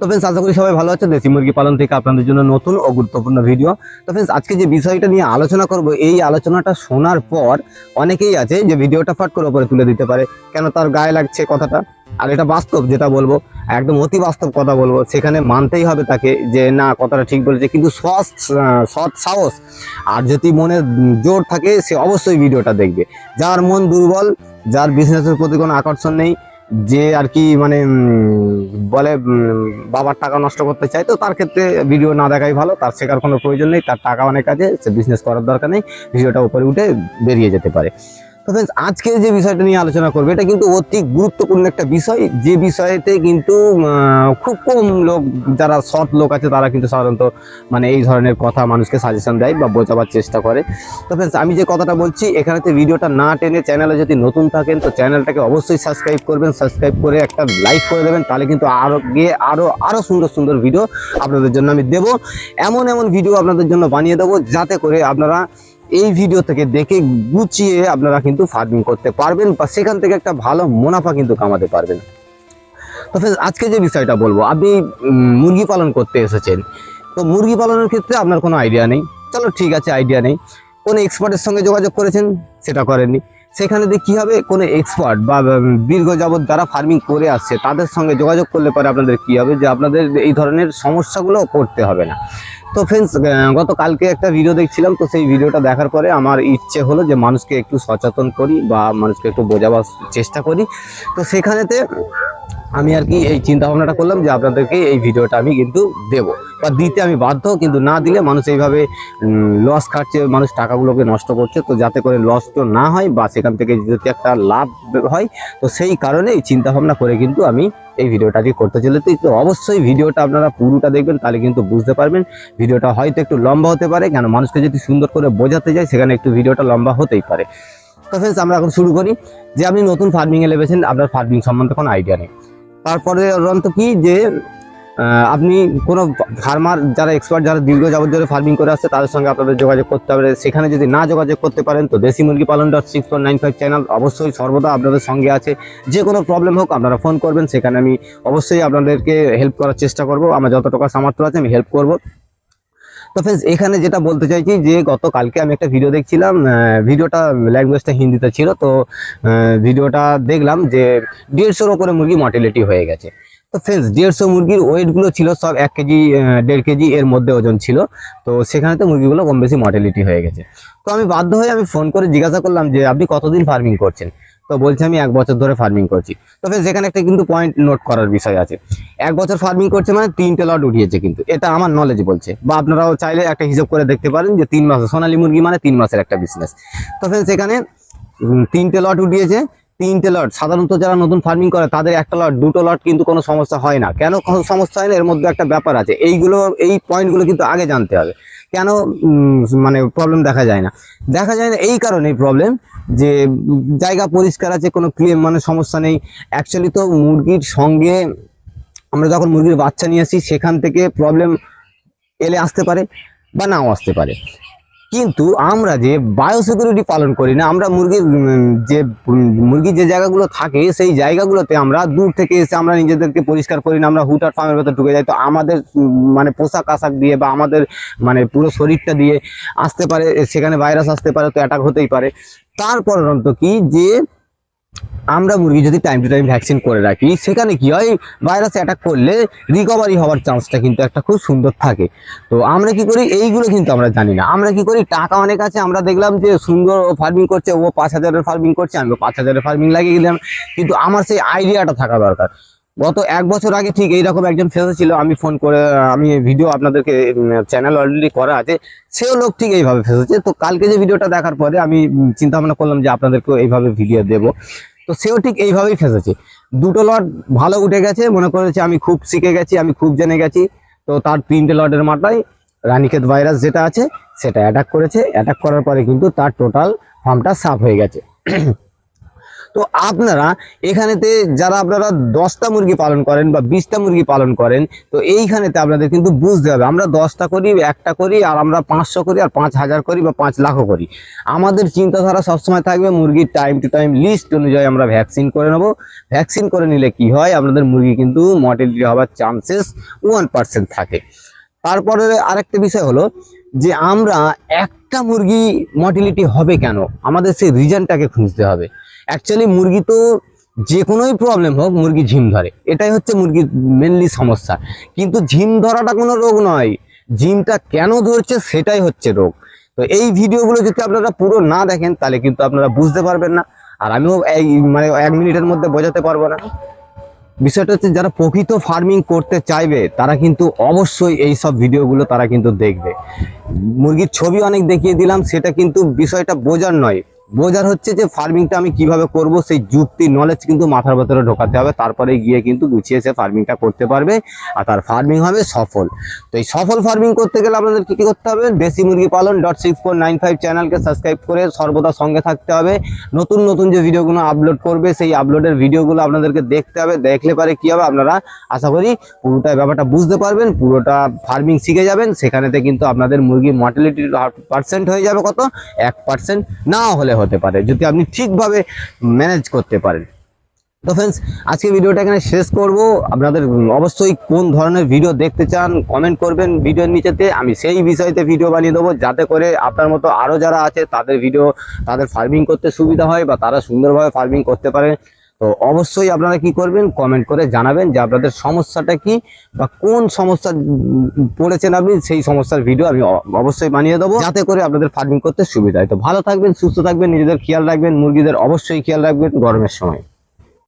তো ফ্রেন্ডস আশা করি সবাই ভালো আছে দেশি মুরগি পালন থেকে আপনাদের জন্য নতুন ও গুরুত্বপূর্ণ ভিডিও তো ফ্রেন্ডস আজকে যে বিষয়টা নিয়ে আলোচনা করব, এই আলোচনাটা শোনার পর অনেকেই আছে যে ভিডিওটা ফাট করে উপরে তুলে দিতে পারে। কেন তার গায়ে লাগছে কথাটা? আর এটা বাস্তব যেটা বলব, একদম অতি বাস্তব কথা বলব। সেখানে মানতেই হবে তাকে যে, না, কথাটা ঠিক বলেছে। কিন্তু সৎ সৎ সাহস আর যদি মনে জোর থাকে, সে অবশ্যই ভিডিওটা দেখবে। যার মন দুর্বল, যার বিজনেসের প্রতি কোনো আকর্ষণ নেই যে আর কি মানে বলে বাবার টাকা নষ্ট করতে চায়, তো তার ক্ষেত্রে ভিডিও না দেখাই ভালো। তার শেখার কোনো প্রয়োজন নেই, তার টাকা অনেক আছে, সে বিজনেস করার দরকার নেই ভিডিওটা উপরে উঠে বেরিয়ে যেতে পারে। তো ফ্রেন্ডস আজকে যে বিষয়টা নিয়ে আলোচনা করবে, এটা কিন্তু অতি গুরুত্বপূর্ণ একটা বিষয়। যে বিষয়তে কিন্তু খুব কম লোক, যারা সৎ লোক আছে, তারা কিন্তু সাধারণত মানে এই ধরনের কথা মানুষকে সাজেশন দেয় বা বোঝাবার চেষ্টা করে। তো ফ্রেন্ডস আমি যে কথাটা বলছি, এখানেতে ভিডিওটা না টেনে চ্যানেলে যদি নতুন থাকেন, তো চ্যানেলটাকে অবশ্যই সাবস্ক্রাইব করবেন। সাবস্ক্রাইব করে একটা লাইক করে দেবেন, তাহলে কিন্তু আরও গিয়ে আরও আরও সুন্দর সুন্দর ভিডিও আপনাদের জন্য আমি দেব। এমন এমন ভিডিও আপনাদের জন্য বানিয়ে দেবো, যাতে করে আপনারা এই ভিডিও থেকে দেখে গুছিয়ে আপনারা কিন্তু ফার্মিং করতে পারবেন বা সেখান থেকে একটা ভালো মুনাফা কিন্তু কামাতে পারবেন। তো আজকে যে বিষয়টা বলব, আপনি মুরগি পালন করতে এসেছেন, তো মুরগি পালনের ক্ষেত্রে আপনার কোনো আইডিয়া নেই। চলো ঠিক আছে আইডিয়া নেই। কোনো এক্সপার্টের সঙ্গে যোগাযোগ করেছেন? সেটা করেননি। সেখানে দিয়ে কী হবে? কোনো এক্সপার্ট বা দীর্ঘ যাবৎ যারা ফার্মিং করে আসছে, তাদের সঙ্গে যোগাযোগ করলে পরে আপনাদের কী হবে? যে আপনাদের এই ধরনের সমস্যাগুলো করতে হবে না। তো ফ্রেন্ডস গতকালকে একটা ভিডিও দেখছিলাম, তো সেই ভিডিওটা দেখার পরে আমার ইচ্ছে হলো যে মানুষকে একটু সচেতন করি বা মানুষকে একটু বোঝাবার চেষ্টা করি। তো সেখানেতে আমি আর কি এই চিন্তা ভাবনাটা করলাম যে আপনাদেরকে এই ভিডিওটা আমি কিন্তু দেব। বা দিতে আমি বাধ্য, কিন্তু না দিলে মানুষ এইভাবে লস খাচ্ছে, মানুষ টাকাগুলোকে নষ্ট করছে। তো যাতে করে লস তো না হয় বা সেখান থেকে যদি একটা লাভ হয়, তো সেই কারণে এই চিন্তা ভাবনা করে কিন্তু আমি এই ভিডিওটাকে করতে চলেছি। তো অবশ্যই ভিডিওটা আপনারা পুরোটা দেখবেন, তাহলে কিন্তু বুঝতে পারবেন। ভিডিওটা হয়তো একটু লম্বা হতে পারে, কেন মানুষকে যদি সুন্দর করে বোঝাতে যায়, সেখানে একটু ভিডিওটা লম্বা হতেই পারে। তো ফ্রেন্ডস আমরা এখন শুরু করি যে আপনি নতুন ফার্মিংয়ে লেগেছেন আপনার ফার্মিং সম্বন্ধে কোনো আইডিয়া নেই। তারপরে অন্ত কি যে আপনি কোনো ফার্মার যারা এক্সপার্ট যারা দীর্ঘ যাবত ধরে ফার্মিং করে আসছে, তাদের সঙ্গে আপনাদের যোগাযোগ করতে হবে। সেখানে যদি না যোগাযোগ করতে পারেন, তো দেশি মুরগি পালন dot six four nine five channel অবশ্যই সর্বদা আপনাদের সঙ্গে আছে। যে কোনো প্রবলেম হোক, আপনারা ফোন করবেন, সেখানে আমি অবশ্যই আপনাদেরকে হেল্প করার চেষ্টা করব। আমার যত টাকা সামর্থ্য আছে, আমি হেল্প করব। তো ফ্রেন্ডস এখানে যেটা বলতে চাইছি যে, গতকালকে আমি একটা ভিডিও দেখছিলাম ভিডিওটা ল্যাঙ্গুয়েজটা হিন্দিতে ছিল, তো ভিডিওটা দেখলাম যে দেড়শোর ওপরে মুরগি মর্টিলিটি হয়ে গেছে। তো ফ্রেন্ডস দেড়শো মুরগির ওয়েটগুলো ছিল সব এক কেজি দেড় কেজি, এর মধ্যে ওজন ছিল, তো সেখানে তো মুরগিগুলো কম বেশি মর্টিলিটি হয়ে গেছে। তো আমি বাধ্য হয়ে আমি ফোন করে জিজ্ঞাসা করলাম যে, আপনি কতদিন ফার্মিং করছেন? তো বলছে আমি এক বছর ধরে ফার্মিং করছি। তো ফ্রেন্ডস এখানে একটা কিন্তু পয়েন্ট নোট করার বিষয় আছে। এক বছর ফার্মিং করছে মানে তিনটে লট উঠিয়েছে কিন্তু। এটা আমার নলেজ বলছে। বা আপনারাও চাইলে একটা হিসাব করে দেখতে পারেন যে তিন মাসের সোনালী মুরগি মানে তিন মাসের একটা বিজনেস তো ফ্রেন্ডস এখানে তিনটে লট উঠিয়েছে। তিনটে লট সাধারণত যারা নতুন ফার্মিং করে, তাদের একটা লট দুটো লট কিন্তু কোনো সমস্যা হয় না। কেন কোনো সমস্যা হয় না? এর মধ্যে একটা ব্যাপার আছে। এইগুলো, এই পয়েন্টগুলো কিন্তু আগে জানতে হবে। কেন মানে প্রবলেম দেখা যায় না। দেখা যায় না এই কারণে প্রবলেম যে, জায়গা পরিষ্কার আছে, কোনো ক্লেম মানে সমস্যা নেই। অ্যাকচুয়ালি তো মুরগির সঙ্গে আমরা যখন মুরগির বাচ্চা নিয়ে আসি, সেখান থেকে প্রবলেম এলে আসতে পারে বা নাও আসতে পারে। কিন্তু আমরা যে বায়োসিকিউরিটি পালন করি না, আমরা মুরগির যে মুরগির যে জায়গাগুলো থাকে, সেই জায়গাগুলোতে আমরা দূর থেকে এসে আমরা নিজেদেরকে পরিষ্কার করি না, আমরা হুটার ফার্মের ভেতর ঢুকে যাই। তো আমাদের মানে পোশাক আশাক দিয়ে বা আমাদের মানে পুরো শরীরটা দিয়ে আসতে পারে, সেখানে ভাইরাস আসতে পারে, তো অ্যাটাক হতেই পারে। তারপর অন্ত কি যে আমরা মুরগি যদি টাইম টু টাইম ভ্যাকসিন করে রাখি, সেখানে কি হয়? ভাইরাস অ্যাটাক করলে রিকভারি হওয়ার চান্সটা কিন্তু একটা খুব সুন্দর থাকে। তো আমরা কি করি? এইগুলো কিন্তু আমরা জানি না। আমরা কি করি? টাকা অনেক আছে, আমরা দেখলাম যে সুন্দর ফার্মিং করছে, ও পাঁচ হাজারের ফার্মিং করছে আমি পাঁচ হাজারের ফার্মিং লাগিয়ে দিলাম। কিন্তু আমার সেই আইডিয়াটা থাকা দরকার। গত এক বছর আগে ঠিক এইরকম একজন ফেসে ছিল, আমি ফোন করে, আমি ভিডিও আপনাদেরকে চ্যানেল অলরেডি করা আছে, সেও লোক ঠিক এইভাবে ফেসেছে তো কালকে যে ভিডিওটা দেখার পরে আমি চিন্তা ভাবনা করলাম যে আপনাদেরকেও এইভাবে ভিডিও দেবো। তো সেও ঠিক এইভাবেই ফেসেছে দুটো লট ভালো উঠে গেছে, মনে করেছে আমি খুব শিখে গেছি, আমি খুব জেনে গেছি। তো তার তিনটে লটের মাথায় রানীক্ষেত ভাইরাস যেটা আছে, সেটা অ্যাটাক করেছে। অ্যাটাক করার পরে কিন্তু তার টোটাল ফার্মটা সাফ হয়ে গেছে। তো আপনারা এখানেতে যারা আপনারা দশটা মুরগি পালন করেন বা বিশটা মুরগি পালন করেন, তো এইখানেতে আপনাদের কিন্তু বুঝতে হবে। আমরা দশটা করি, একটা করি, আর আমরা পাঁচশো করি, আর পাঁচ হাজার করি বা পাঁচ লাখও করি। আমাদের চিন্তাধারা সবসময় থাকবে মুরগির টাইম টু টাইম লিস্ট অনুযায়ী আমরা ভ্যাকসিন করে নেব। ভ্যাকসিন করে নিলে কি হয়? আপনাদের মুরগি কিন্তু মর্টিলিটি হওয়ার চান্সেস ওয়ান পার্সেন্ট থাকে। তারপরে আরেকটা বিষয় হলো যে আমরা একটা মুরগি মর্টিলিটি হবে কেন? আমাদের সেই রিজনটাকে খুঁজতে হবে। অ্যাকচুয়ালি মুরগি তো যে কোনোই প্রবলেম হোক, মুরগি ঝিম ধরে। এটাই হচ্ছে মুরগির মেনলি সমস্যা। কিন্তু ঝিম ধরাটা কোনো রোগ নয়। ঝিমটা কেন ধরছে সেটাই হচ্ছে রোগ। তো এই ভিডিওগুলো যদি আপনারা পুরো না দেখেন, তাহলে কিন্তু আপনারা বুঝতে পারবেন না। আর আমিও এই মানে এক মিনিটের মধ্যে বোঝাতে পারব না। বিষয়টা হচ্ছে যারা প্রকৃত ফার্মিং করতে চাইবে, তারা কিন্তু অবশ্যই এই সব ভিডিওগুলো তারা কিন্তু দেখবে। মুরগির ছবি অনেক দেখিয়ে দিলাম, সেটা কিন্তু বিষয়টা বোঝার নয়। বোঝার হচ্ছে যে ফার্মিংটা আমি কীভাবে করব, সেই যুক্তি নলেজ কিন্তু মাথার ভেতরে ঢোকাতে হবে, তারপরে গিয়ে কিন্তু গুছিয়ে সে ফার্মিংটা করতে পারবে আর তার ফার্মিং হবে সফল। তো এই সফল ফার্মিং করতে গেলে আপনাদের কী কি করতে হবে? দেশি মুরগি পালন dot six four nine five চ্যানেলকে সাবস্ক্রাইব করে সর্বদা সঙ্গে থাকতে হবে। নতুন নতুন যে ভিডিওগুলো আপলোড করবে, সেই আপলোডের ভিডিওগুলো আপনাদেরকে দেখতে হবে, দেখলে পারে কী হবে আপনারা আশা করি পুরোটা ব্যাপারটা বুঝতে পারবেন, পুরোটা ফার্মিং শিখে যাবেন, সেখানেতে কিন্তু আপনাদের মুরগির মর্টালিটি পার্সেন্ট হয়ে যাবে কত? এক পার্সেন্ট না হলে। হতে পারে, যদি আপনি ঠিকভাবে ম্যানেজ করতে পারেন। তো ফ্রেন্ডস আজকে ভিডিওটা এখানে শেষ করব। আপনাদের অবশ্যই কোন ধরনের ভিডিও দেখতে চান কমেন্ট করবেন। ভিডিওর নিচেতে আমি সেই বিষয়তে ভিডিও বানিয়ে দেবো, যাতে করে আপনার মতো আরও যারা আছে, তাদের ভিডিও তাদের ফার্মিং করতে সুবিধা হয় বা তারা সুন্দরভাবে ফার্মিং করতে পারে। তো অবশ্যই আপনারা কি করবেন? কমেন্ট করে জানাবেন যে আপনাদের সমস্যাটা কি বা কোন সমস্যা পড়েছেন আপনি, সেই সমস্যার ভিডিও আমি অবশ্যই বানিয়ে দেবো। যাতে করে আপনাদের ফার্মিং করতে সুবিধা হয়। তো ভালো থাকবেন, সুস্থ থাকবেন, নিজেদের খেয়াল রাখবেন, মুরগিদের অবশ্যই খেয়াল রাখবেন গরমের সময়।